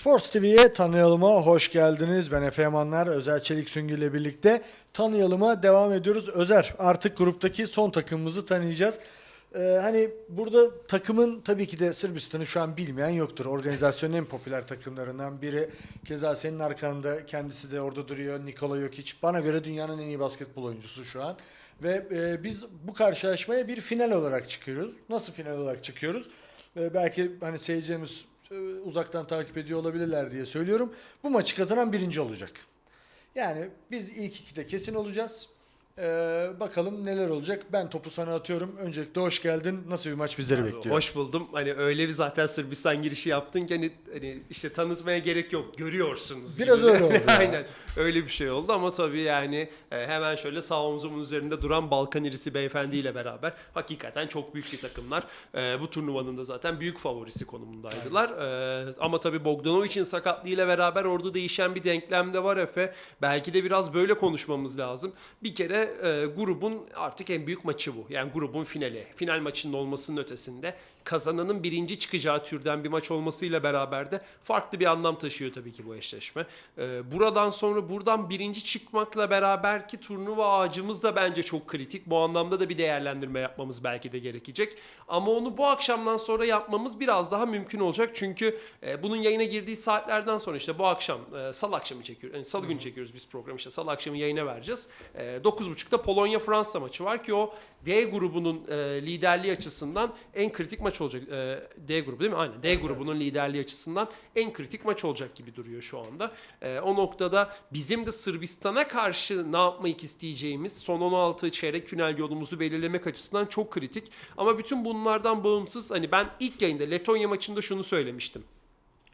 Sports TV'ye tanıyalıma hoş geldiniz. Ben Efe Yamanlar, Özer Çelik Süngü ile birlikte tanıyalıma devam ediyoruz. Özer artık gruptaki son takımımızı tanıyacağız. Ee, hani burada takımın tabii ki de Sırbistan'ı şu an bilmeyen yoktur. Organizasyonun en popüler takımlarından biri. Keza senin arkanda kendisi de orada duruyor. Nikola Jokic. Bana göre dünyanın en iyi basketbol oyuncusu şu an. Ve e, biz bu karşılaşmaya bir final olarak çıkıyoruz. Nasıl final olarak çıkıyoruz? Ee, belki hani seyircimiz e, uzaktan takip ediyor olabilirler diye söylüyorum. Bu maçı kazanan birinci olacak. Yani biz ilk ikide kesin olacağız. Ee, bakalım neler olacak. Ben topu sana atıyorum. Öncelikle hoş geldin. Nasıl bir maç bizleri bekliyor? Hoş buldum. Hani öyle bir zaten Sırbistan girişi yaptın ki hani, hani işte tanıtmaya gerek yok. Görüyorsunuz. Biraz gibi. öyle oldu. Aynen. Öyle bir şey oldu ama tabii yani e, hemen şöyle sağ omzumun üzerinde duran Balkan irisi beyefendiyle beraber hakikaten çok büyük bir takımlar. E, bu turnuvanın da zaten büyük favorisi konumundaydılar. E, ama tabii Bogdanovic'in sakatlığıyla beraber orada değişen bir denklem de var Efe. Belki de biraz böyle konuşmamız lazım. Bir kere e, grubun artık en büyük maçı bu. Yani grubun finali. Final maçının olmasının ötesinde kazananın birinci çıkacağı türden bir maç olmasıyla beraber de farklı bir anlam taşıyor tabii ki bu eşleşme. Ee, buradan sonra buradan birinci çıkmakla beraber ki turnuva ağacımız da bence çok kritik. Bu anlamda da bir değerlendirme yapmamız belki de gerekecek. Ama onu bu akşamdan sonra yapmamız biraz daha mümkün olacak. Çünkü e, bunun yayına girdiği saatlerden sonra işte bu akşam e, salı akşamı çekiyoruz. Yani salı günü çekiyoruz biz programı işte salı akşamı yayına vereceğiz. E, 9.30'da Polonya-Fransa maçı var ki o D grubunun e, liderliği açısından en kritik maç olacak. E, D grubu değil mi? Aynen. D grubunun liderliği açısından en kritik maç olacak gibi duruyor şu anda. E, o noktada bizim de Sırbistan'a karşı ne yapmak isteyeceğimiz son 16 çeyrek final yolumuzu belirlemek açısından çok kritik. Ama bütün bunlardan bağımsız hani ben ilk yayında Letonya maçında şunu söylemiştim.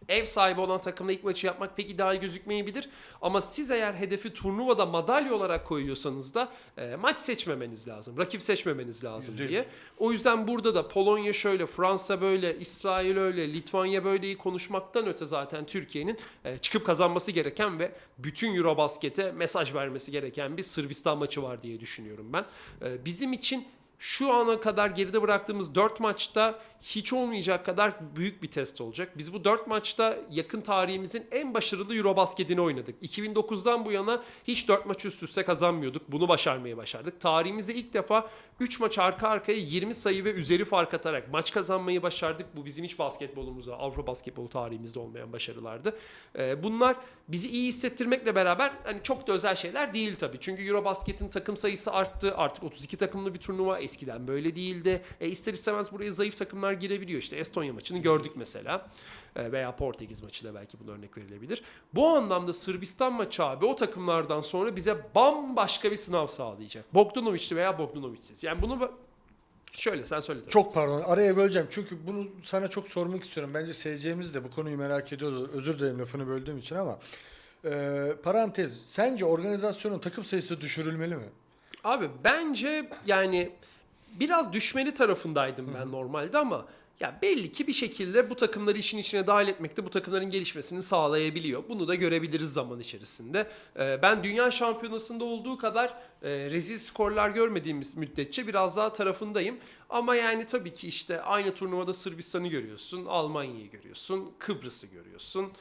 Ev sahibi olan takımla ilk maçı yapmak pek ideal gözükmeyebilir. Ama siz eğer hedefi turnuvada madalya olarak koyuyorsanız da e, maç seçmemeniz lazım. Rakip seçmemeniz lazım Yüzde yüz. diye. O yüzden burada da Polonya şöyle, Fransa böyle, İsrail öyle, Litvanya böyle iyi konuşmaktan öte zaten Türkiye'nin e, çıkıp kazanması gereken ve bütün Eurobasket'e mesaj vermesi gereken bir Sırbistan maçı var diye düşünüyorum ben. E, bizim için şu ana kadar geride bıraktığımız 4 maçta hiç olmayacak kadar büyük bir test olacak. Biz bu 4 maçta yakın tarihimizin en başarılı Eurobasket'ini oynadık. 2009'dan bu yana hiç 4 maç üst üste kazanmıyorduk. Bunu başarmayı başardık. Tarihimizde ilk defa 3 maç arka arkaya 20 sayı ve üzeri fark atarak maç kazanmayı başardık. Bu bizim hiç basketbolumuzda, Avrupa basketbolu tarihimizde olmayan başarılardı. Ee, bunlar bizi iyi hissettirmekle beraber hani çok da özel şeyler değil tabii. Çünkü Eurobasket'in takım sayısı arttı. Artık 32 takımlı bir turnuva eskiden böyle değildi. E, ister istemez buraya zayıf takımlar girebiliyor. İşte Estonya maçını gördük mesela. E, veya Portekiz maçı da belki buna örnek verilebilir. Bu anlamda Sırbistan maçı abi o takımlardan sonra bize bambaşka bir sınav sağlayacak. Bogdanovic'li veya Bogdanovic'siz. Yani bunu şöyle sen söyle. tabii. Çok pardon araya böleceğim. Çünkü bunu sana çok sormak istiyorum. Bence seyircimiz de bu konuyu merak ediyordu. Özür dilerim lafını böldüğüm için ama. e, parantez. Sence organizasyonun takım sayısı düşürülmeli mi? Abi bence yani biraz düşmeli tarafındaydım ben normalde ama ya belli ki bir şekilde bu takımları işin içine dahil etmekte bu takımların gelişmesini sağlayabiliyor. Bunu da görebiliriz zaman içerisinde. Ee, ben dünya şampiyonasında olduğu kadar e, rezil skorlar görmediğimiz müddetçe biraz daha tarafındayım. Ama yani tabii ki işte aynı turnuvada Sırbistan'ı görüyorsun, Almanya'yı görüyorsun, Kıbrıs'ı görüyorsun.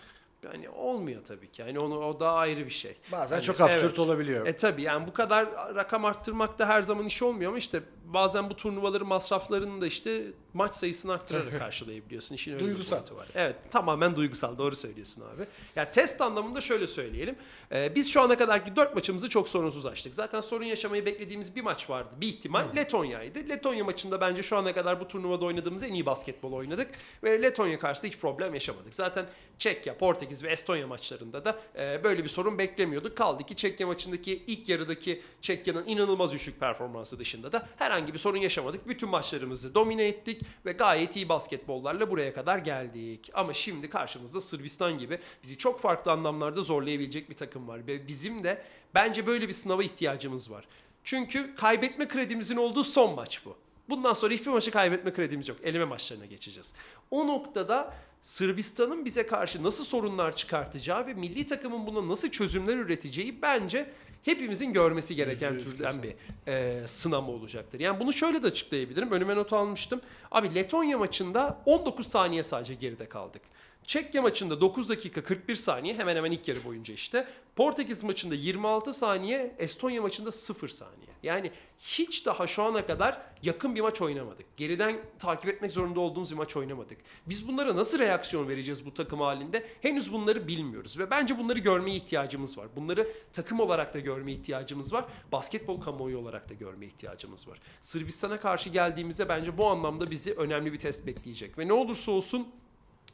Yani olmuyor tabii ki. Yani onu o daha ayrı bir şey. Bazen Hani çok absürt evet. olabiliyor. E tabii yani bu kadar rakam arttırmak da her zaman iş olmuyor ama işte bazen bu turnuvaların masraflarını da işte maç sayısını arttırarak karşılayabiliyorsun. İşin öyle bir Duygusal. boyutu var. Evet tamamen duygusal doğru söylüyorsun abi. Ya test anlamında şöyle söyleyelim. Ee, biz şu ana kadarki 4 maçımızı çok sorunsuz açtık. Zaten sorun yaşamayı beklediğimiz bir maç vardı. Bir ihtimal Letonya'ydı. Letonya maçında bence şu ana kadar bu turnuvada oynadığımız en iyi basketbol oynadık. Ve Letonya karşısında hiç problem yaşamadık. Zaten Çekya, Portekiz ve Estonya maçlarında da e, böyle bir sorun beklemiyorduk. Kaldı ki Çekya maçındaki ilk yarıdaki Çekya'nın inanılmaz düşük performansı dışında da herhangi bir sorun yaşamadık. Bütün maçlarımızı domine ettik ve gayet iyi basketbollarla buraya kadar geldik. Ama şimdi karşımızda Sırbistan gibi bizi çok farklı anlamlarda zorlayabilecek bir takım var. Ve bizim de bence böyle bir sınava ihtiyacımız var. Çünkü kaybetme kredimizin olduğu son maç bu. Bundan sonra hiçbir maçı kaybetme kredimiz yok. Eleme maçlarına geçeceğiz. O noktada Sırbistan'ın bize karşı nasıl sorunlar çıkartacağı ve milli takımın buna nasıl çözümler üreteceği bence hepimizin görmesi gereken Yüzde yüz türden kesin. bir e, sınama olacaktır. Yani bunu şöyle de açıklayabilirim. Önüme not almıştım. Abi Letonya maçında 19 saniye sadece geride kaldık. Çekya maçında 9 dakika 41 saniye hemen hemen ilk yarı boyunca işte. Portekiz maçında 26 saniye, Estonya maçında 0 saniye. Yani hiç daha şu ana kadar yakın bir maç oynamadık. Geriden takip etmek zorunda olduğumuz bir maç oynamadık. Biz bunlara nasıl reaksiyon vereceğiz bu takım halinde? Henüz bunları bilmiyoruz ve bence bunları görmeye ihtiyacımız var. Bunları takım olarak da görmeye ihtiyacımız var. Basketbol kamuoyu olarak da görmeye ihtiyacımız var. Sırbistan'a karşı geldiğimizde bence bu anlamda bizi önemli bir test bekleyecek. Ve ne olursa olsun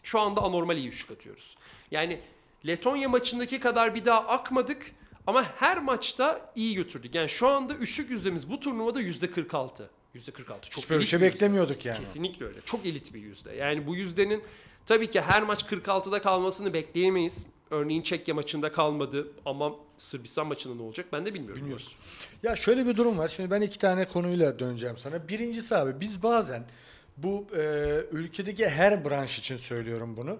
şu anda anormal iyi üçlük atıyoruz. Yani Letonya maçındaki kadar bir daha akmadık ama her maçta iyi götürdük. Yani şu anda üçlük yüzdemiz bu turnuvada yüzde 46. Yüzde 46. Çok Hiç elit şey bir yüzde. beklemiyorduk yani. Kesinlikle öyle. Çok elit bir yüzde. Yani bu yüzdenin tabii ki her maç 46'da kalmasını bekleyemeyiz. Örneğin Çekya maçında kalmadı ama Sırbistan maçında ne olacak ben de bilmiyorum. Bilmiyoruz. Ya şöyle bir durum var. Şimdi ben iki tane konuyla döneceğim sana. Birincisi abi biz bazen bu e, ülkedeki her branş için söylüyorum bunu.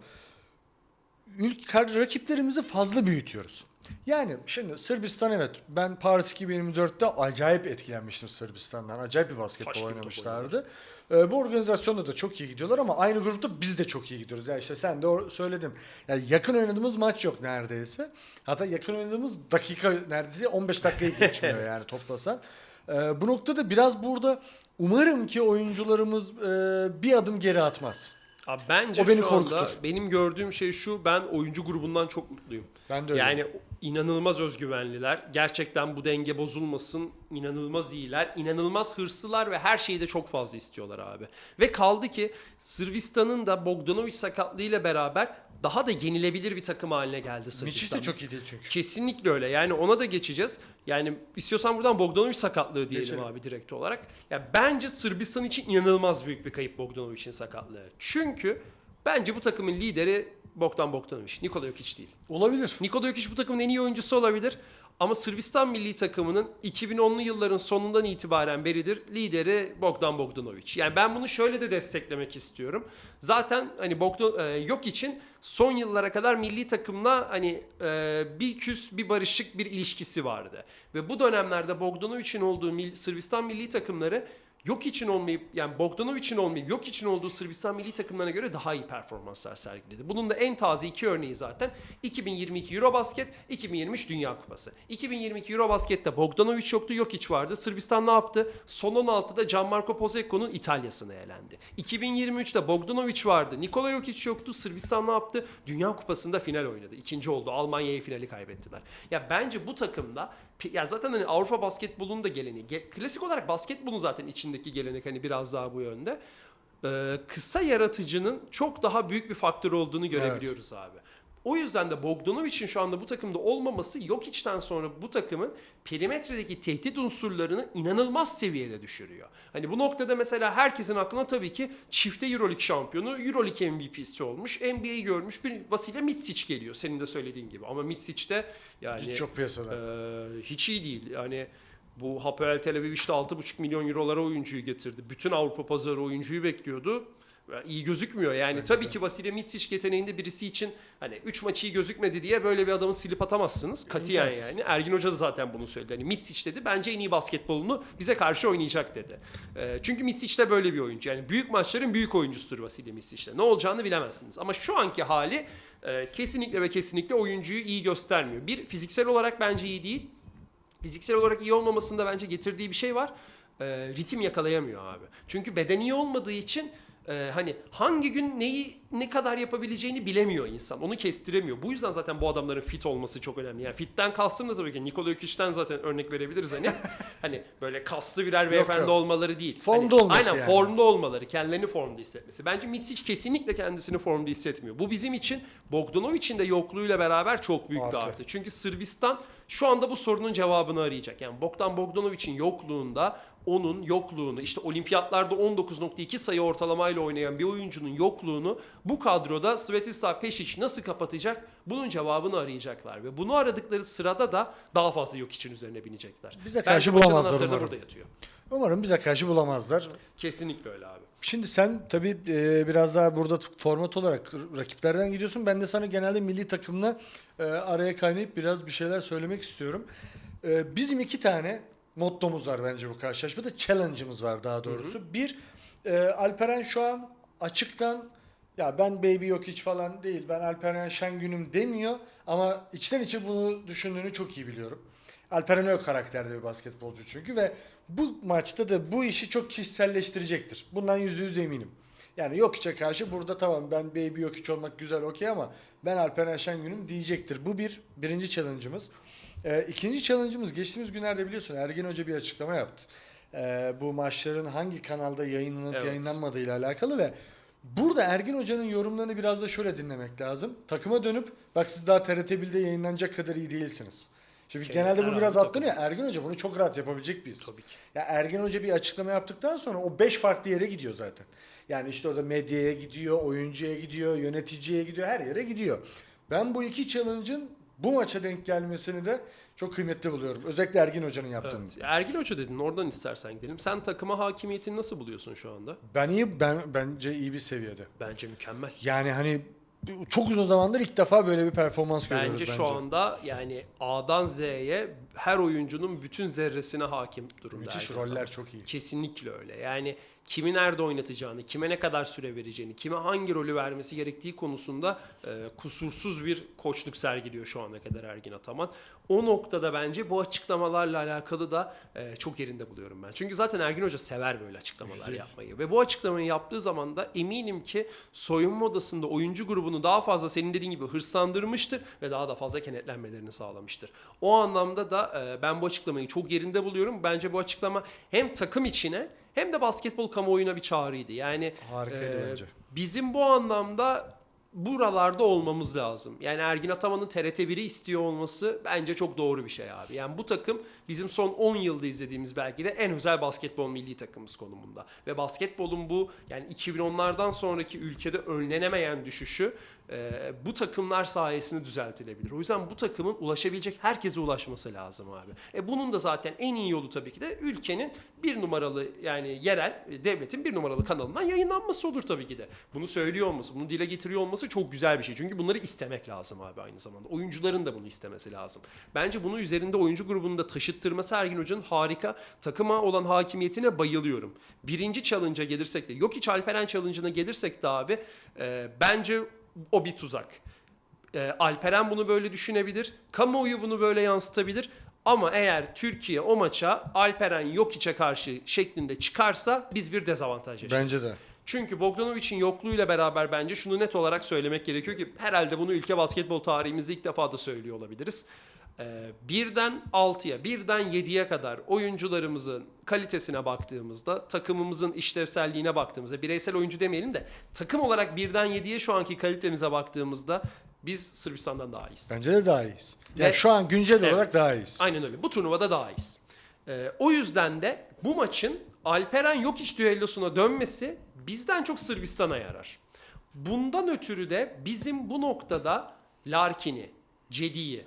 Ülk, rakiplerimizi fazla büyütüyoruz. Yani şimdi Sırbistan evet ben Paris 2024'te acayip etkilenmiştim Sırbistan'dan. Acayip bir basketbol Taş oynamışlardı. Ee, bu organizasyonda da çok iyi gidiyorlar ama aynı grupta biz de çok iyi gidiyoruz. Yani işte sen de söyledin. Yani yakın oynadığımız maç yok neredeyse. Hatta yakın oynadığımız dakika neredeyse 15 dakikayı geçmiyor yani toplasan. Ee, bu noktada biraz burada umarım ki oyuncularımız e, bir adım geri atmaz. Abi bence O beni şu anda korkutur. benim gördüğüm şey şu ben oyuncu grubundan çok mutluyum. Ben de öyle. Yani inanılmaz özgüvenliler. Gerçekten bu denge bozulmasın. İnanılmaz iyiler. inanılmaz hırslılar ve her şeyi de çok fazla istiyorlar abi. Ve kaldı ki Sırbistan'ın da Bogdanovic sakatlığıyla beraber daha da yenilebilir bir takım haline geldi Sırbistan. Miçic de çok iyi değil çünkü. Kesinlikle öyle. Yani ona da geçeceğiz. Yani istiyorsan buradan Bogdanovic sakatlığı diyelim Geçelim. abi direkt olarak. Ya bence Sırbistan için inanılmaz büyük bir kayıp Bogdanovic'in sakatlığı. Çünkü bence bu takımın lideri Bogdan Bogdanovic. Nikola Jokic değil. Olabilir. Nikola Jokic bu takımın en iyi oyuncusu olabilir. Ama Sırbistan milli takımının 2010'lu yılların sonundan itibaren beridir lideri Bogdan Bogdanovic. Yani ben bunu şöyle de desteklemek istiyorum. Zaten hani Bogdan e, yok için son yıllara kadar milli takımla hani e, bir küs bir barışık bir ilişkisi vardı. Ve bu dönemlerde Bogdanovic'in olduğu Sırbistan milli takımları yok için olmayıp yani Bogdanovic'in olmayıp yok için olduğu Sırbistan milli takımlarına göre daha iyi performanslar sergiledi. Bunun da en taze iki örneği zaten 2022 Eurobasket, 2023 Dünya Kupası. 2022 Eurobasket'te Bogdanovic yoktu, Jokic vardı. Sırbistan ne yaptı? Son 16'da Gianmarco Pozecco'nun İtalya'sına elendi. 2023'te Bogdanovic vardı, Nikola Jokic yoktu. Sırbistan ne yaptı? Dünya Kupası'nda final oynadı. İkinci oldu. Almanya'ya finali kaybettiler. Ya bence bu takımda ya zaten hani Avrupa basketbolunun da geleneği. Ge- klasik olarak basketbolun zaten içindeki gelenek hani biraz daha bu yönde. Ee, kısa yaratıcının çok daha büyük bir faktör olduğunu görebiliyoruz abi. O yüzden de Bogdanovic'in şu anda bu takımda olmaması yok içten sonra bu takımın perimetredeki tehdit unsurlarını inanılmaz seviyede düşürüyor. Hani bu noktada mesela herkesin aklına tabii ki çifte Euroleague şampiyonu, Euroleague MVP'si olmuş, NBA'yi görmüş bir Vasile Mitsic geliyor senin de söylediğin gibi. Ama Mitsic de yani Hiç yok piyasada. ee, hiç iyi değil. Yani bu Hapoel Tel Aviv işte 6,5 milyon eurolara oyuncuyu getirdi. Bütün Avrupa pazarı oyuncuyu bekliyordu. İyi gözükmüyor. Yani tabii ki Vasile Mitsic yeteneğinde birisi için hani 3 maç iyi gözükmedi diye böyle bir adamı silip atamazsınız. Katiyen İmkansız. yani. Ergin Hoca da zaten bunu söyledi. Hani Mitsic dedi bence en iyi basketbolunu bize karşı oynayacak dedi. Ee, çünkü Mitsic de böyle bir oyuncu. Yani büyük maçların büyük oyuncusudur Vasile Mitsic de. Ne olacağını bilemezsiniz. Ama şu anki hali e, kesinlikle ve kesinlikle oyuncuyu iyi göstermiyor. Bir fiziksel olarak bence iyi değil fiziksel olarak iyi olmamasında bence getirdiği bir şey var. Ee, ritim yakalayamıyor abi. Çünkü beden iyi olmadığı için e, hani hangi gün neyi ne kadar yapabileceğini bilemiyor insan. Onu kestiremiyor. Bu yüzden zaten bu adamların fit olması çok önemli. Yani fitten kastım da tabii ki Nikola Jokic'ten zaten örnek verebiliriz hani. hani böyle kaslı birer beyefendi yok. olmaları değil. Formda Hani- olması Aynen yani. formda olmaları, kendilerini formda hissetmesi. Bence Mitsic kesinlikle kendisini formda hissetmiyor. Bu bizim için Bogdanovic'in de yokluğuyla beraber çok büyük Artı. bir artı. Çünkü Sırbistan şu anda bu sorunun cevabını arayacak. Yani Bogdan Bogdanovic'in yokluğunda onun yokluğunu işte olimpiyatlarda 19.2 sayı ortalamayla oynayan bir oyuncunun yokluğunu bu kadroda Svetislav Pešić nasıl kapatacak? Bunun cevabını arayacaklar ve bunu aradıkları sırada da daha fazla yok için üzerine binecekler. Bize karşı maçın bulamazlar umarım. burada yatıyor. Umarım bize karşı bulamazlar. Kesinlikle öyle abi. Şimdi sen tabii e, biraz daha burada format olarak rakiplerden gidiyorsun. Ben de sana genelde milli takımla e, araya kaynayıp biraz bir şeyler söylemek istiyorum. E, bizim iki tane mottomuz var bence bu karşılaşmada. Challenge'ımız var daha doğrusu. Bir, e, Alperen şu an açıktan Ya ben Baby yok hiç falan değil. Ben Alperen Şengün'üm demiyor ama içten içe bunu düşündüğünü çok iyi biliyorum. Alperen Ö karakterde bir basketbolcu çünkü ve bu maçta da bu işi çok kişiselleştirecektir. Bundan yüzde yüz eminim. Yani yok içe karşı burada tamam ben Baby yok hiç olmak güzel okey ama ben Alperen Şengün'üm diyecektir. Bu bir birinci challenge'ımız. Ee, ikinci challenge'ımız geçtiğimiz günlerde biliyorsun Ergin Hoca bir açıklama yaptı. Ee, bu maçların hangi kanalda yayınlanıp Evet. yayınlanmadığıyla alakalı ve Burada Ergin Hoca'nın yorumlarını biraz da şöyle dinlemek lazım. Takıma dönüp bak siz daha TRT 1'de yayınlanacak kadar iyi değilsiniz. Şimdi Şey, genelde bu biraz atlanıyor. Ergin Hoca bunu çok rahat yapabilecek bir. Tabii ki. Ya Ergin Hoca bir açıklama yaptıktan sonra o 5 farklı yere gidiyor zaten. Yani işte orada medyaya gidiyor, oyuncuya gidiyor, yöneticiye gidiyor, her yere gidiyor. Ben bu iki challenge'ın bu maça denk gelmesini de çok kıymetli buluyorum. Özellikle Ergin Hoca'nın yaptığını. Evet. Ergin Hoca dedin oradan istersen gidelim. Sen takıma hakimiyetini nasıl buluyorsun şu anda? Ben iyi, ben bence iyi bir seviyede. Bence mükemmel. Yani hani çok uzun zamandır ilk defa böyle bir performans görüyoruz Bence bence. şu anda yani A'dan Z'ye her oyuncunun bütün zerresine hakim durumda. Müthiş Ergin roller çok iyi. Kesinlikle öyle. Yani kimi nerede oynatacağını, kime ne kadar süre vereceğini, kime hangi rolü vermesi gerektiği konusunda e, kusursuz bir koçluk sergiliyor şu ana kadar Ergin Ataman. O noktada bence bu açıklamalarla alakalı da e, çok yerinde buluyorum ben. Çünkü zaten Ergin Hoca sever böyle açıklamalar yapmayı. Ve bu açıklamayı yaptığı zaman da eminim ki soyunma odasında oyuncu grubunu daha fazla senin dediğin gibi hırslandırmıştır ve daha da fazla kenetlenmelerini sağlamıştır. O anlamda da e, ben bu açıklamayı çok yerinde buluyorum. Bence bu açıklama hem takım içine hem de basketbol kamuoyuna bir çağrıydı. Yani Harikaydı bence. bizim bu anlamda buralarda olmamız lazım. Yani Ergin Ataman'ın TRT 1'i istiyor olması bence çok doğru bir şey abi. Yani bu takım bizim son 10 yılda izlediğimiz belki de en özel basketbol milli takımımız konumunda. Ve basketbolun bu yani 2010'lardan sonraki ülkede önlenemeyen düşüşü e, bu takımlar sayesinde düzeltilebilir. O yüzden bu takımın ulaşabilecek herkese ulaşması lazım abi. E bunun da zaten en iyi yolu tabii ki de ülkenin bir numaralı yani yerel e, devletin bir numaralı kanalından yayınlanması olur tabii ki de. Bunu söylüyor olması, bunu dile getiriyor olması çok güzel bir şey. Çünkü bunları istemek lazım abi aynı zamanda. Oyuncuların da bunu istemesi lazım. Bence bunu üzerinde oyuncu grubunu da taşıttırması Ergin Hoca'nın harika. Takıma olan hakimiyetine bayılıyorum. Birinci challenge'a gelirsek de, yok hiç Alperen challenge'ına gelirsek de abi e, bence o bir tuzak. E, Alperen bunu böyle düşünebilir. Kamuoyu bunu böyle yansıtabilir. Ama eğer Türkiye o maça Alperen yok içe karşı şeklinde çıkarsa biz bir dezavantaj yaşarız. Bence de. Çünkü Bogdanovic'in yokluğuyla beraber bence şunu net olarak söylemek gerekiyor ki herhalde bunu ülke basketbol tarihimizde ilk defa da söylüyor olabiliriz. Ee, birden 6'ya, birden 7'ye kadar oyuncularımızın kalitesine baktığımızda, takımımızın işlevselliğine baktığımızda, bireysel oyuncu demeyelim de takım olarak birden 7'ye şu anki kalitemize baktığımızda biz Sırbistan'dan daha iyiyiz. Bence de daha iyiyiz. Yani Ve- şu an güncel Evet. olarak daha iyiyiz. Aynen öyle. Bu turnuvada daha iyiyiz. Ee, o yüzden de bu maçın Alperen yok iş düellosuna dönmesi bizden çok Sırbistan'a yarar. Bundan ötürü de bizim bu noktada Larkin'i, Cedi'yi,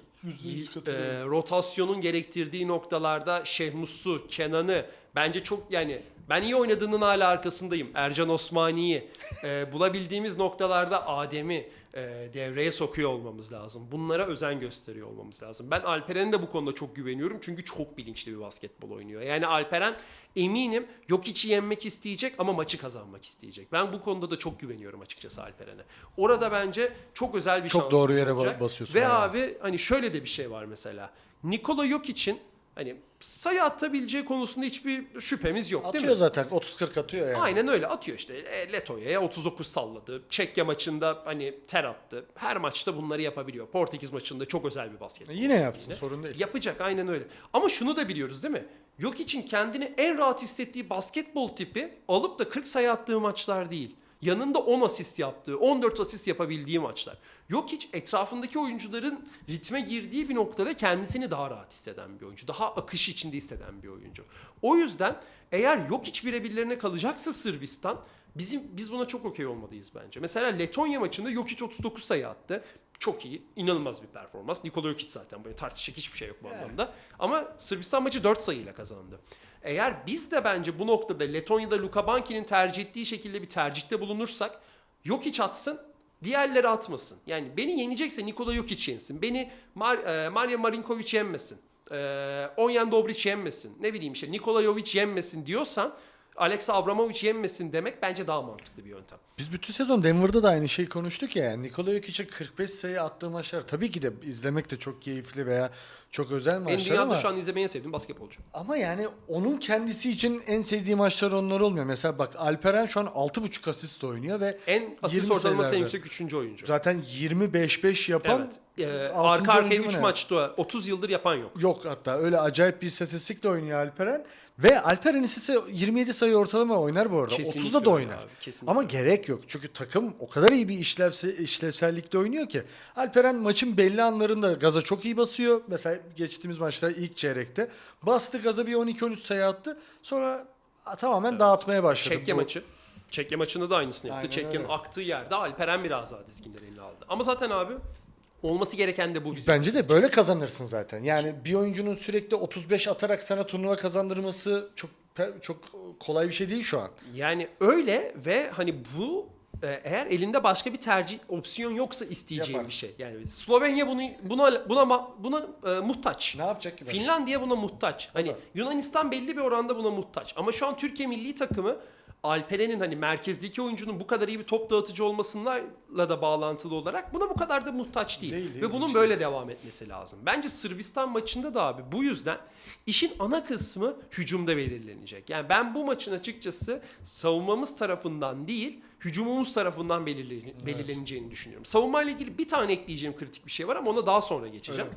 E, rotasyonun gerektirdiği noktalarda Şehmus'u, Kenan'ı bence çok yani ben iyi oynadığının hala arkasındayım. Ercan Osmani'yi e, bulabildiğimiz noktalarda Adem'i e, devreye sokuyor olmamız lazım. Bunlara özen gösteriyor olmamız lazım. Ben Alperen'e de bu konuda çok güveniyorum. Çünkü çok bilinçli bir basketbol oynuyor. Yani Alperen eminim yok içi yenmek isteyecek ama maçı kazanmak isteyecek. Ben bu konuda da çok güveniyorum açıkçası Alperen'e. Orada bence çok özel bir Çok şansımız doğru yere olacak. basıyorsun Ve abi. hani şöyle de bir şey var mesela. Nikola yok için hani sayı atabileceği konusunda hiçbir şüphemiz yok değil Atıyor mi? zaten 30-40 atıyor yani. Aynen öyle atıyor işte. E, Letonya'ya 39 salladı. Çekya maçında hani ter attı. Her maçta bunları yapabiliyor. Portekiz maçında çok özel bir basket. Yine yapsın sorun değil. Yapacak aynen öyle. Ama şunu da biliyoruz değil mi? Yok için kendini en rahat hissettiği basketbol tipi alıp da 40 sayı attığı maçlar değil. Yanında 10 asist yaptığı, 14 asist yapabildiği maçlar. Yok hiç etrafındaki oyuncuların ritme girdiği bir noktada kendisini daha rahat hisseden bir oyuncu. Daha akış içinde hisseden bir oyuncu. O yüzden eğer yok hiç birebirlerine kalacaksa Sırbistan bizim biz buna çok okey olmalıyız bence. Mesela Letonya maçında Jokic 39 sayı attı. Çok iyi, inanılmaz bir performans. Nikola Jokic zaten böyle tartışacak hiçbir şey yok bu anlamda. Ama Sırbistan maçı 4 sayıyla kazandı. Eğer biz de bence bu noktada Letonya'da Luka Banki'nin tercih ettiği şekilde bir tercihte bulunursak Jokic atsın, diğerleri atmasın. Yani beni yenecekse Nikola Jokic yensin. Beni Mar- e, Marija Marinkovic yenmesin. E, Onyan Dobric yenmesin. Ne bileyim işte Nikola Jovic yenmesin diyorsan Alex Abramovich yenmesin demek bence daha mantıklı bir yöntem. Biz bütün sezon Denver'da da aynı şeyi konuştuk ya. Nikola Jokic'e 45 sayı attığı maçlar tabii ki de izlemek de çok keyifli veya çok özel En maçlar dünyada ama şu an izlemeyi en sevdiğim basketbolcu. ama yani onun kendisi için en sevdiği maçlar onlar olmuyor. Mesela bak Alperen şu an 6.5 asist oynuyor ve En asist 20 ortalaması en sayılarda. yüksek 3. oyuncu. zaten 25-5 yapan Evet. Altıncı arka arkaya oyuncu mu 3 ne? maçta 30 yıldır yapan yok. Yok hatta öyle acayip bir istatistikle oynuyor Alperen. Ve Alperen ise 27 sayı ortalama oynar bu arada. Kesinlikle 30'da da öyle oynar. abi, kesinlikle Ama öyle. gerek yok. Çünkü takım o kadar iyi bir işlevse, işlevsellikte oynuyor ki. Alperen maçın belli anlarında gaza çok iyi basıyor. Mesela geçtiğimiz maçta ilk çeyrekte. Bastı gaza bir 12-13 sayı attı. Sonra tamamen dağıtmaya başladı. Çekya Bu- maçı. Çekya maçında da aynısını yaptı. Aynen Çekya'nın öyle. aktığı yerde Alperen biraz daha dizginleri eline aldı. Ama zaten abi olması gereken de bu bizim. Bence de böyle kazanırsın zaten. Yani bir oyuncunun sürekli 35 atarak sana turnuva kazandırması çok çok kolay bir şey değil şu an. Yani öyle ve hani bu e, eğer elinde başka bir tercih opsiyon yoksa isteyeceğin Yaparsın. bir şey. Yani Slovenya bunu buna buna buna e, muhtaç. Ne yapacak ki? Finlandiya buna muhtaç. Hani. Yunanistan belli bir oranda buna muhtaç. Ama şu an Türkiye milli takımı Alperen'in hani merkezdeki oyuncunun bu kadar iyi bir top dağıtıcı olmasıyla da bağlantılı olarak buna bu kadar da muhtaç değil. Değil, değil, Ve bunun böyle devam etmesi lazım. Bence Sırbistan maçında da abi bu yüzden işin ana kısmı hücumda belirlenecek. Yani ben bu maçın açıkçası savunmamız tarafından değil hücumumuz tarafından belirle- belirleneceğini düşünüyorum. Savunma ile ilgili bir tane ekleyeceğim kritik bir şey var ama ona daha sonra geçeceğim.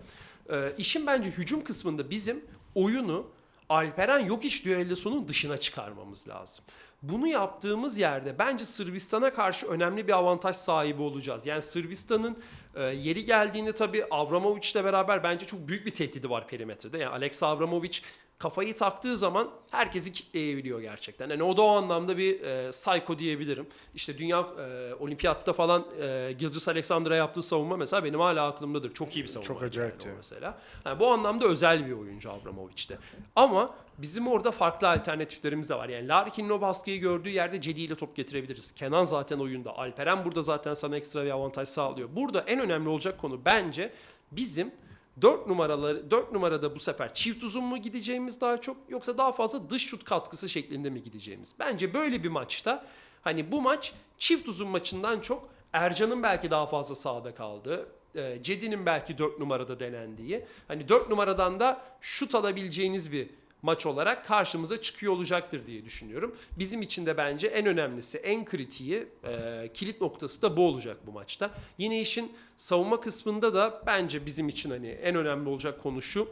Ee, işin bence hücum kısmında bizim oyunu Alperen yok iş düellosunun dışına çıkarmamız lazım. Bunu yaptığımız yerde bence Sırbistan'a karşı önemli bir avantaj sahibi olacağız. Yani Sırbistan'ın e, yeri geldiğinde tabii Avramovic'le beraber bence çok büyük bir tehdidi var perimetrede. Yani Alex Avramovic kafayı taktığı zaman herkesi kitleyebiliyor gerçekten. Yani o da o anlamda bir e, psycho diyebilirim. İşte dünya e, olimpiyatta falan e, Gilgis Alexander'a yaptığı savunma mesela benim hala aklımdadır. Çok iyi bir savunma. Çok acayipti. o mesela. Yani bu anlamda özel bir oyuncu Abramovich'te. Ama bizim orada farklı alternatiflerimiz de var. Yani Larkin'in o baskıyı gördüğü yerde Cedi ile top getirebiliriz. Kenan zaten oyunda. Alperen burada zaten sana ekstra bir avantaj sağlıyor. Burada en önemli olacak konu bence bizim 4 numaraları 4 numarada bu sefer çift uzun mu gideceğimiz daha çok yoksa daha fazla dış şut katkısı şeklinde mi gideceğimiz? Bence böyle bir maçta hani bu maç çift uzun maçından çok Ercan'ın belki daha fazla sahada kaldığı, e, Cedi'nin belki 4 numarada denendiği, hani 4 numaradan da şut alabileceğiniz bir maç olarak karşımıza çıkıyor olacaktır diye düşünüyorum. Bizim için de bence en önemlisi, en kritiği, e, kilit noktası da bu olacak bu maçta. Yine işin savunma kısmında da bence bizim için hani en önemli olacak konu şu.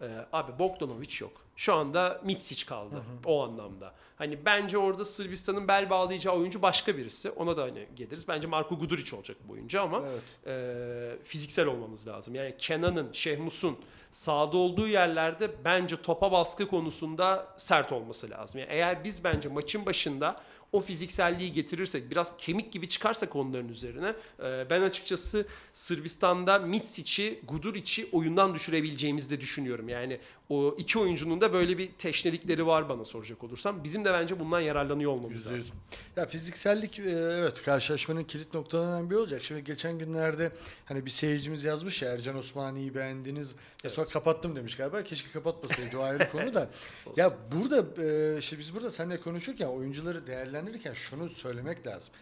E, abi Bogdanovic yok. Şu anda Mitsic kaldı o anlamda. Hani bence orada Sırbistan'ın bel bağlayacağı oyuncu başka birisi. Ona da hani geliriz. Bence Marko Guduric olacak bu oyuncu ama Evet. e, fiziksel olmamız lazım. Yani Kenan'ın, Şehmus'un sahada olduğu yerlerde bence topa baskı konusunda sert olması lazım. Yani eğer biz bence maçın başında o fizikselliği getirirsek, biraz kemik gibi çıkarsak onların üzerine e, ben açıkçası Sırbistan'da Mitsic'i, Guduric'i oyundan düşürebileceğimizi de düşünüyorum. Yani o iki oyuncunun da böyle bir teşnelikleri var bana soracak olursam. Bizim de bence bundan yararlanıyor olmamız Yüzde yüz. lazım. Ya fiziksellik e, evet karşılaşmanın kilit noktalarından biri olacak. Şimdi geçen günlerde hani bir seyircimiz yazmış ya Ercan Osmani'yi beğendiniz. Evet. Sonra kapattım demiş galiba. Keşke kapatmasaydı o ayrı konu da. ya burada e, işte biz burada seninle konuşurken oyuncuları değerlendirirken şunu söylemek lazım.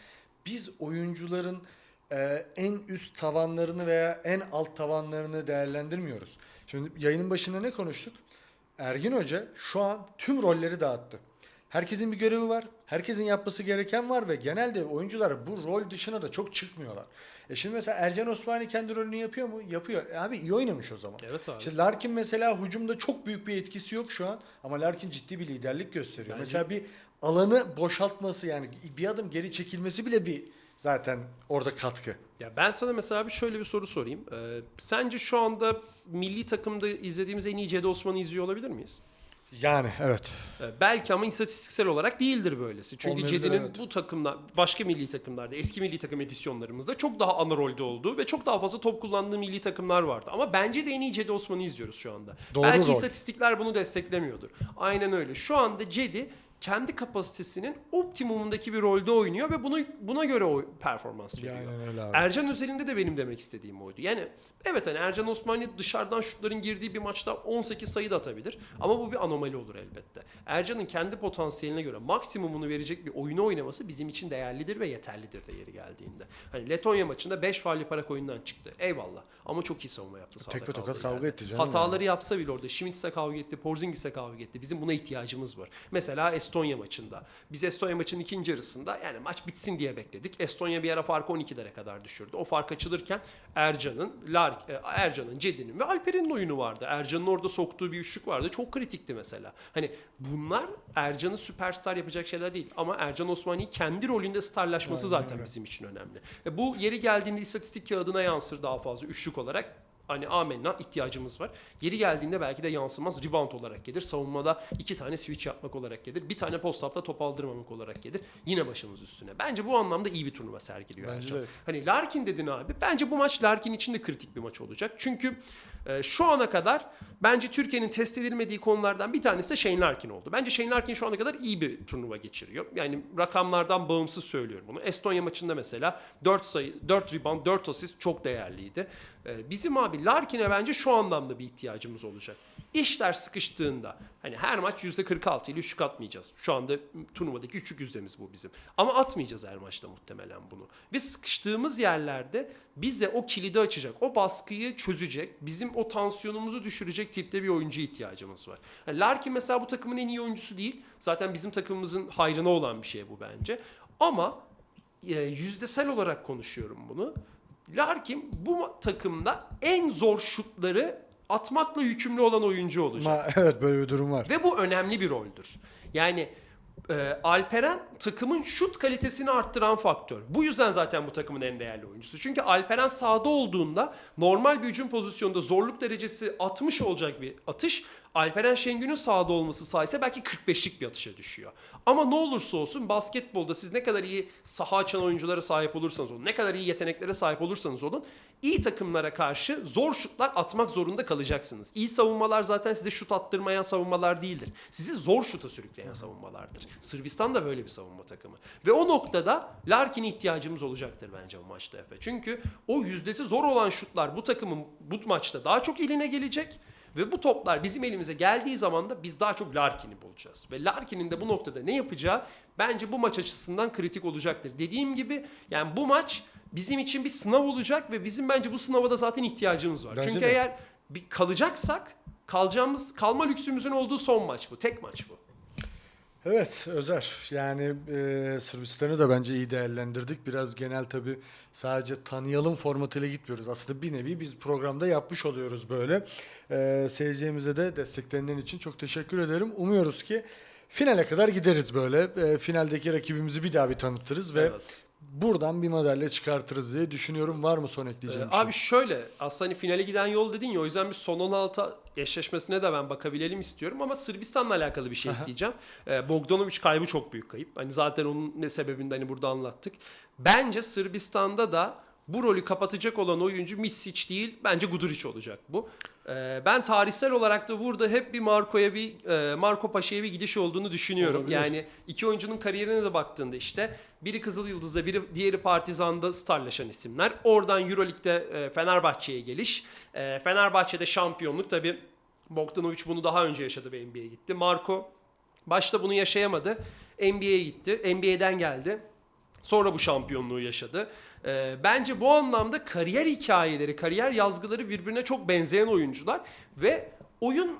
Biz oyuncuların e, en üst tavanlarını veya en alt tavanlarını değerlendirmiyoruz. Şimdi yayının başında ne konuştuk? Ergin Hoca şu an tüm rolleri dağıttı. Herkesin bir görevi var. Herkesin yapması gereken var ve genelde oyuncular bu rol dışına da çok çıkmıyorlar. E şimdi mesela Ercan Osmani kendi rolünü yapıyor mu? Yapıyor. E abi iyi oynamış o zaman. Evet abi. İşte Larkin mesela hücumda çok büyük bir etkisi yok şu an ama Larkin ciddi bir liderlik gösteriyor. Bence- Mesela bir alanı boşaltması yani bir adım geri çekilmesi bile bir zaten orada katkı. Ya ben sana mesela bir şöyle bir soru sorayım. Ee, sence şu anda milli takımda izlediğimiz en iyi Cedi Osman'ı izliyor olabilir miyiz? Yani evet. Ee, belki ama istatistiksel olarak değildir böylesi. Çünkü Olmayabilir, Cedi'nin evet. bu takımlar, başka milli takımlarda, eski milli takım edisyonlarımızda çok daha ana rolde olduğu ve çok daha fazla top kullandığı milli takımlar vardı. Ama bence de en iyi Cedi Osman'ı izliyoruz şu anda. Doğru belki rol. istatistikler bunu desteklemiyordur. Aynen öyle. Şu anda Cedi kendi kapasitesinin optimumundaki bir rolde oynuyor ve bunu buna göre o performans veriyor. Öyle abi. Ercan özelinde de benim demek istediğim oydu. Yani evet hani Ercan Osmani dışarıdan şutların girdiği bir maçta 18 sayı da atabilir. Ama bu bir anomali olur elbette. Ercan'ın kendi potansiyeline göre maksimumunu verecek bir oyunu oynaması bizim için değerlidir ve yeterlidir de yeri geldiğinde. Hani Letonya maçında 5 faal yaparak oyundan çıktı. Eyvallah. Ama çok iyi savunma yaptı sahada Tekme tokat kavga etti canım Hataları yapsa bile orada Schmitz'le kavga etti, Porzingis'le kavga etti. Bizim buna ihtiyacımız var. Mesela Estonya maçında. Biz Estonya maçının ikinci yarısında yani maç bitsin diye bekledik. Estonya bir ara farkı 12'lere kadar düşürdü. O fark açılırken Ercan'ın, e, Ercan'ın, Cedi'nin ve Alper'in oyunu vardı. Ercan'ın orada soktuğu bir üçlük vardı. Çok kritikti mesela. Hani bunlar Ercan'ı süperstar yapacak şeyler değil. Ama Ercan Osmani'yi kendi rolünde starlaşması Aynen zaten bizim için önemli. E, bu yeri geldiğinde istatistik kağıdına yansır daha fazla üçlük olarak. Hani amenna ihtiyacımız var. Yeri geldiğinde belki de yansımaz rebound olarak gelir. Savunmada iki tane switch yapmak olarak gelir. Bir tane post up'ta top aldırmamak olarak gelir. Yine başımız üstüne. Bence bu anlamda iyi bir turnuva sergiliyor Bence Ercan. de. Hani Larkin dedin abi. Bence bu maç Larkin için de kritik bir maç olacak. Çünkü e, şu ana kadar bence Türkiye'nin test edilmediği konulardan bir tanesi de Shane Larkin oldu. Bence Shane Larkin şu ana kadar iyi bir turnuva geçiriyor. Yani rakamlardan bağımsız söylüyorum bunu. Estonya maçında mesela 4 sayı, 4 rebound, 4 asist çok değerliydi. E, bizim abi Larkin'e bence şu anlamda bir ihtiyacımız olacak. İşler sıkıştığında hani her maç %46 ile üçlük atmayacağız. Şu anda turnuvadaki üçlük yüzdemiz bu bizim. Ama atmayacağız her maçta muhtemelen bunu. Ve sıkıştığımız yerlerde bize o kilidi açacak, o baskıyı çözecek, bizim o tansiyonumuzu düşürecek tipte bir oyuncuya ihtiyacımız var. Yani Larkin mesela bu takımın en iyi oyuncusu değil. Zaten bizim takımımızın hayrına olan bir şey bu bence. Ama e, yüzdesel olarak konuşuyorum bunu. Larkin bu ma- takımda en zor şutları atmakla yükümlü olan oyuncu olacak. Ama evet böyle bir durum var. Ve bu önemli bir roldür. Yani e, Alperen takımın şut kalitesini arttıran faktör. Bu yüzden zaten bu takımın en değerli oyuncusu. Çünkü Alperen sahada olduğunda normal bir hücum pozisyonunda zorluk derecesi 60 olacak bir atış Alperen Şengün'ün sahada olması sayesinde belki 45'lik bir atışa düşüyor. Ama ne olursa olsun basketbolda siz ne kadar iyi saha açan oyunculara sahip olursanız olun, ne kadar iyi yeteneklere sahip olursanız olun, iyi takımlara karşı zor şutlar atmak zorunda kalacaksınız. İyi savunmalar zaten size şut attırmayan savunmalar değildir. Sizi zor şuta sürükleyen savunmalardır. Sırbistan da böyle bir savunma takımı. Ve o noktada Larkin'e ihtiyacımız olacaktır bence bu maçta Efe. Çünkü o yüzdesi zor olan şutlar bu takımın bu maçta daha çok eline gelecek. Ve bu toplar bizim elimize geldiği zaman da biz daha çok Larkin'i bulacağız. Ve Larkin'in de bu noktada ne yapacağı bence bu maç açısından kritik olacaktır. Dediğim gibi yani bu maç bizim için bir sınav olacak ve bizim bence bu sınava da zaten ihtiyacımız var. Bence Çünkü de. eğer bir kalacaksak kalacağımız kalma lüksümüzün olduğu son maç bu. Tek maç bu. Evet Özer yani e, Sırbistan'ı da bence iyi değerlendirdik. Biraz genel tabi sadece tanıyalım formatıyla gitmiyoruz. Aslında bir nevi biz programda yapmış oluyoruz böyle. E, seyircilerimize de desteklerinden için çok teşekkür ederim. Umuyoruz ki finale kadar gideriz böyle. E, finaldeki rakibimizi bir daha bir tanıtırız ve Evet. Buradan bir madalya çıkartırız diye düşünüyorum. Var mı son ekleyeceğim Ee, şey? Abi şöyle aslında hani finale giden yol dedin ya o yüzden bir son 16 eşleşmesine de ben bakabilelim istiyorum ama Sırbistan'la alakalı bir şey ekleyeceğim. Ee, Bogdanovic kaybı çok büyük kayıp. Hani zaten onun ne sebebini hani burada anlattık. Bence Sırbistan'da da bu rolü kapatacak olan oyuncu Misic değil bence Guduric olacak bu. Ee, ben tarihsel olarak da burada hep bir Marco'ya bir e, Marco Paşa'ya bir gidiş olduğunu düşünüyorum. Olabilir. Yani iki oyuncunun kariyerine de baktığında işte biri Kızıl Yıldız'da biri diğeri Partizan'da starlaşan isimler. Oradan Euroleague'de e, Fenerbahçe'ye geliş. E, Fenerbahçe'de şampiyonluk tabi Bogdanovic bunu daha önce yaşadı ve NBA'ye gitti. Marco başta bunu yaşayamadı. NBA'ye gitti. NBA'den geldi. Sonra bu şampiyonluğu yaşadı. Ee, bence bu anlamda kariyer hikayeleri, kariyer yazgıları birbirine çok benzeyen oyuncular ve oyun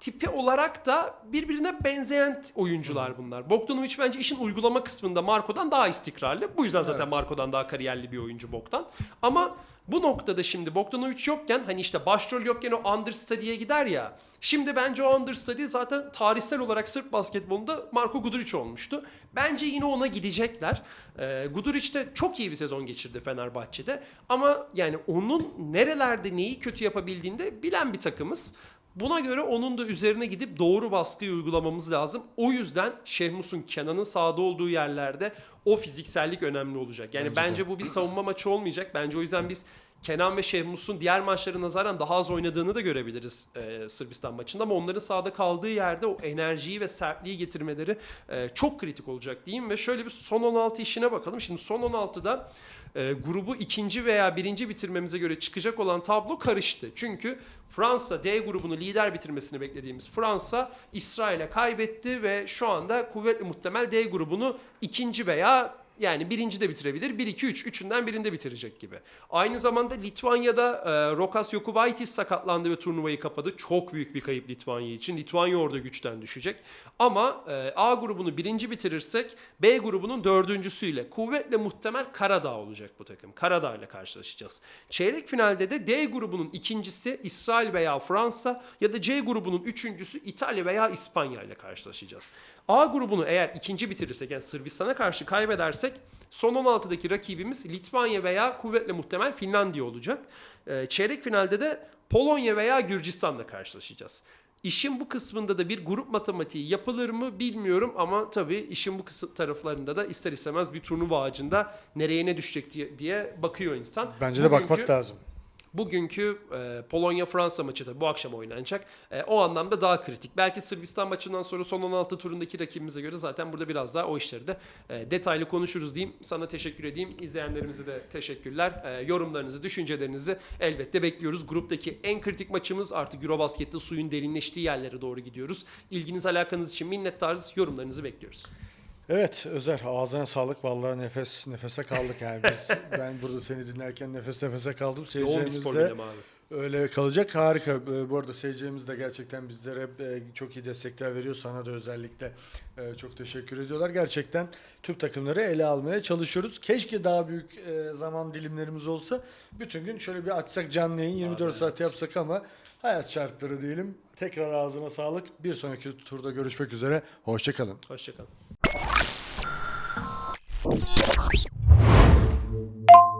tipi olarak da birbirine benzeyen oyuncular bunlar. Bogdanovic bence işin uygulama kısmında Marco'dan daha istikrarlı. Bu yüzden zaten Marco'dan daha kariyerli bir oyuncu Bogdan. Ama bu noktada şimdi Bogdanovic yokken hani işte başrol yokken o understudy'ye gider ya. Şimdi bence o understudy zaten tarihsel olarak Sırp basketbolunda Marko Guduric olmuştu. Bence yine ona gidecekler. Ee, Guduric de çok iyi bir sezon geçirdi Fenerbahçe'de. Ama yani onun nerelerde neyi kötü yapabildiğini de bilen bir takımız. Buna göre onun da üzerine gidip doğru baskıyı uygulamamız lazım. O yüzden Şehmus'un Kenan'ın sahada olduğu yerlerde o fiziksellik önemli olacak. Yani Bence bence bu bir savunma maçı olmayacak. Bence o yüzden biz Kenan ve Şehmus'un diğer maçlara nazaran daha az oynadığını da görebiliriz e, Sırbistan maçında ama onların sahada kaldığı yerde o enerjiyi ve sertliği getirmeleri e, çok kritik olacak diyeyim ve şöyle bir son 16 işine bakalım. Şimdi son 16'da e, grubu ikinci veya birinci bitirmemize göre çıkacak olan tablo karıştı. Çünkü Fransa D grubunu lider bitirmesini beklediğimiz Fransa İsrail'e kaybetti ve şu anda kuvvetli muhtemel D grubunu ikinci veya yani birinci de bitirebilir. 1 2 3 üçünden birinde bitirecek gibi. Aynı zamanda Litvanya'da e, Rokas Jokubaitis sakatlandı ve turnuvayı kapadı. Çok büyük bir kayıp Litvanya için. Litvanya orada güçten düşecek. Ama e, A grubunu birinci bitirirsek B grubunun dördüncüsüyle kuvvetle muhtemel Karadağ olacak bu takım. Karadağ ile karşılaşacağız. Çeyrek finalde de D grubunun ikincisi İsrail veya Fransa ya da C grubunun üçüncüsü İtalya veya İspanya ile karşılaşacağız. A grubunu eğer ikinci bitirirsek yani Sırbistan'a karşı kaybedersek son 16'daki rakibimiz Litvanya veya kuvvetle muhtemel Finlandiya olacak. Ee, çeyrek finalde de Polonya veya Gürcistan'la karşılaşacağız. İşin bu kısmında da bir grup matematiği yapılır mı bilmiyorum ama tabii işin bu kısım taraflarında da ister istemez bir turnuva ağacında nereye ne düşecek diye, diye bakıyor insan. Bence de bakmak Bugünkü- lazım. Bugünkü e, Polonya-Fransa maçı da bu akşam oynanacak. E, o anlamda daha kritik. Belki Sırbistan maçından sonra son 16 turundaki rakibimize göre zaten burada biraz daha o işleri de e, detaylı konuşuruz diyeyim. Sana teşekkür edeyim. İzleyenlerimize de teşekkürler. E, yorumlarınızı, düşüncelerinizi elbette bekliyoruz. Gruptaki en kritik maçımız artık Eurobasket'te suyun derinleştiği yerlere doğru gidiyoruz. İlginiz alakanız için minnettarız. Yorumlarınızı bekliyoruz. Evet Özer ağzına sağlık vallahi nefes nefese kaldık yani biz. ben burada seni dinlerken nefes nefese kaldım. Yoğun bir Seyircilerimiz spor de abi. öyle kalacak. Harika. Ee, Bu arada seyircilerimiz de gerçekten bizlere e, çok iyi destekler veriyor. Sana da özellikle e, çok teşekkür ediyorlar. Gerçekten tüm takımları ele almaya çalışıyoruz. Keşke daha büyük e, zaman dilimlerimiz olsa. Bütün gün şöyle bir açsak canlı yayın 24 Abi, saat evet. yapsak yapsak ama hayat şartları diyelim. Tekrar ağzına sağlık. Bir sonraki turda görüşmek üzere. Hoşçakalın. Hoşçakalın. Thank you.